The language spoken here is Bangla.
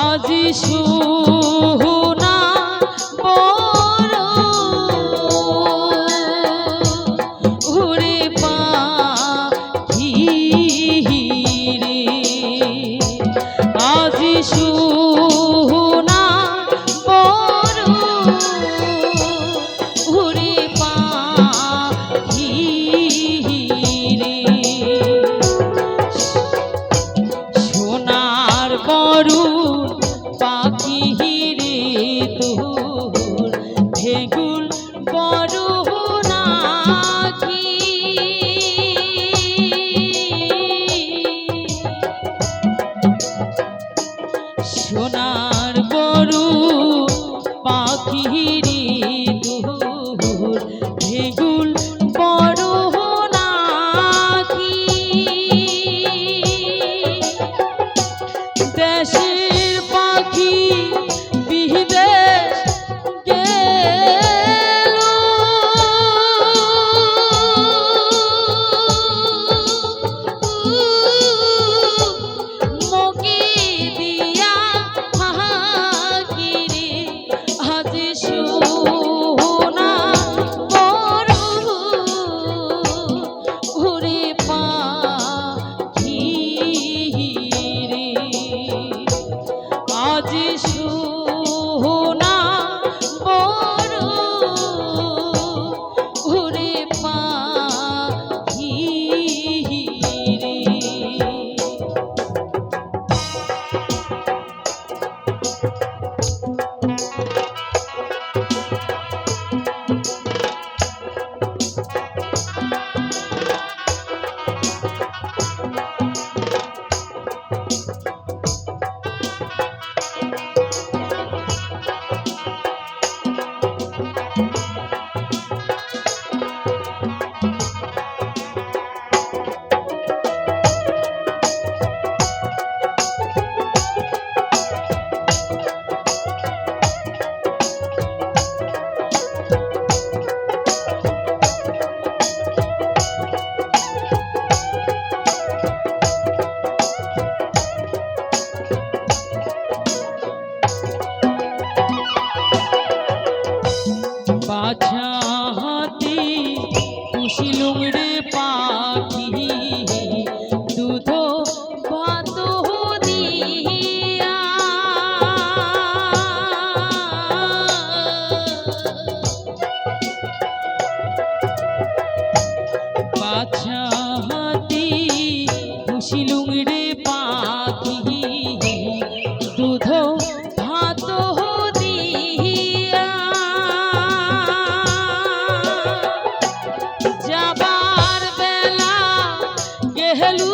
আজি সুনা বড় উড়ে পাখি রে আজি সুনা বড় উড়ে পাখি রে সোনার বড় রাতি ঘুষিলুম রে পাখি। দুধ ভাত দিয়া যাবার বেলা গেহলু